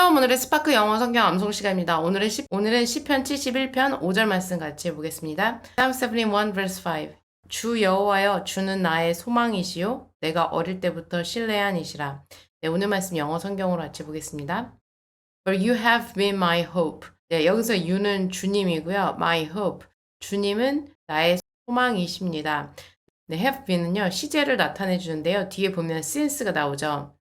샬롬 오늘의 스파크 영어 성경 암송 시간입니다. 오늘은 10, 오늘은 시편 71편 5절 말씀 같이 해보겠습니다. Psalm 71 verse 5. 주 여호와여 주는 나의 소망이시요 내가 어릴 때부터 신뢰한 이시라. 네, 오늘 말씀 영어 성경으로 같이 보겠습니다. For you have been my hope. 네, 여기서 you는 주님이고요. My hope. 주님은 나의 소망이십니다. 네, have been은요 시제를 나타내 주는데요. 뒤에 보면 since가 나오죠.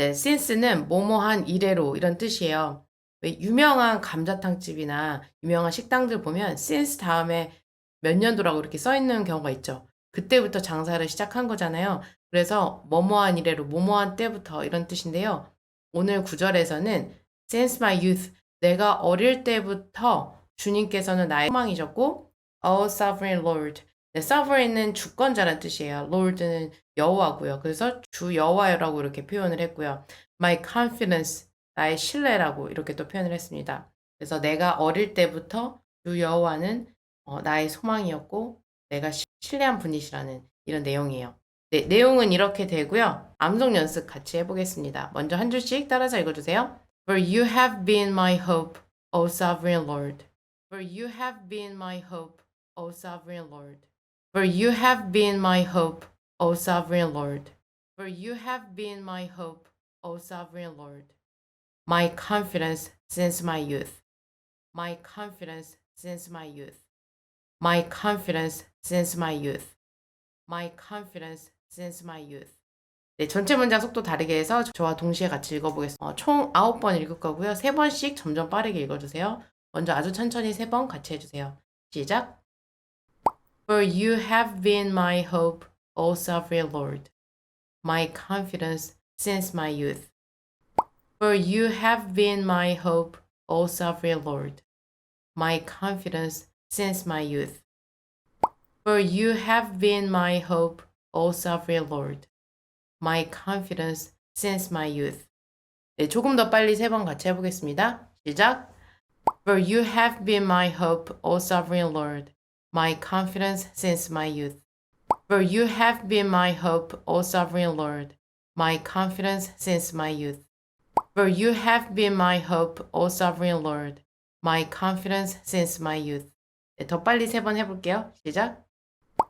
네, since는 뭐뭐한 이래로 이런 뜻이에요. 왜 유명한 감자탕집이나 유명한 식당들 보면 since 다음에 몇 년도라고 이렇게 써 있는 경우가 있죠. 그때부터 장사를 시작한 거잖아요. 그래서 뭐뭐한 이래로 뭐뭐한 때부터 이런 뜻인데요. 오늘 구절에서는 since my youth 내가 어릴 때부터 주님께서는 나의 소망이셨고 O sovereign Lord 네, sovereign은 주권자란 뜻이에요. Lord는 여호와고요. 그래서 주 여호와여라고 이렇게 표현을 했고요. My confidence, 나의 신뢰라고 이렇게 또 표현을 했습니다. 그래서 내가 어릴 때부터 주 여호와는 어, 나의 소망이었고 내가 시- 신뢰한 분이시라는 이런 내용이에요. 네, 내용은 이렇게 되고요. 암송 연습 같이 해보겠습니다. 먼저 한 줄씩 따라서 읽어주세요. For you have been my hope, O sovereign Lord. For you have been my hope, O sovereign Lord. For you have been my hope, O sovereign Lord. For you have been my hope, O sovereign Lord. My confidence since my youth. My confidence since my youth. My confidence since my youth. My confidence since my youth. 네, 전체 문장 속도 다르게 해서 저와 동시에 같이 읽어보겠습니다. 어, 총 9번 읽을 거고요. 3번씩 점점 빠르게 읽어주세요. 먼저 아주 천천히 3번 같이 해주세요. 시작! For you have been my hope, O sovereign Lord, my confidence since my youth. For you have been my hope, O sovereign Lord, my confidence since my youth. For you have been my hope, O sovereign Lord, my confidence since my youth. 네, 조금 더 빨리 세 번 같이 해보겠습니다. 시작. For you have been my hope, O sovereign Lord, my confidence since my youth. For you have been my hope, O sovereign Lord, my confidence since my youth. For you have been my hope, O sovereign Lord, my confidence since my youth. 네, 더 빨리 세 번 해볼게요. 시작.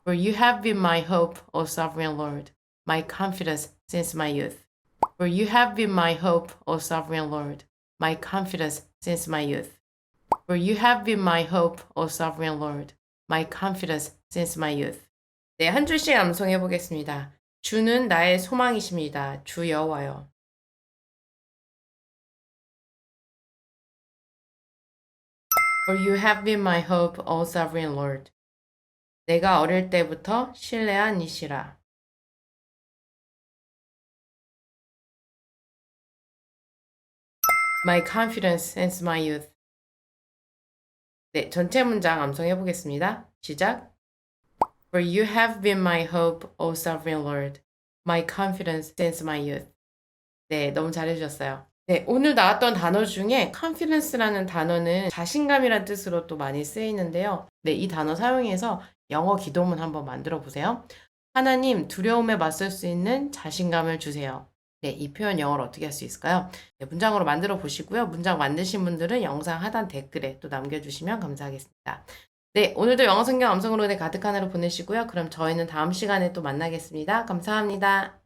For you have been my hope, O sovereign Lord, my confidence since my youth. For you have been my hope, O sovereign Lord, my confidence since my youth. For you have been my hope, O sovereign Lord, my confidence since my youth. 네, 한 줄씩 암송해 보겠습니다. 주는 나의 소망이십니다. 주 여호와여. For you have been my hope, O sovereign Lord. 내가 어릴 때부터 신뢰한 이시라. My confidence since my youth. 네, 전체 문장 암송해 보겠습니다. 시작. For you have been my hope, O sovereign Lord, my confidence since my youth. 네, 너무 잘해주셨어요. 네, 오늘 나왔던 단어 중에 confidence라는 단어는 자신감이란 뜻으로 또 많이 쓰이는데요. 네, 이 단어 사용해서 영어 기도문 한번 만들어 보세요. 하나님, 두려움에 맞설 수 있는 자신감을 주세요. 네, 이 표현 영어로 어떻게 할 수 있을까요? 네, 문장으로 만들어 보시고요. 문장 만드신 분들은 영상 하단 댓글에 또 남겨주시면 감사하겠습니다. 네, 오늘도 영어 성경 암송으로 가득한 하루 보내시고요. 그럼 저희는 다음 시간에 또 만나겠습니다. 감사합니다.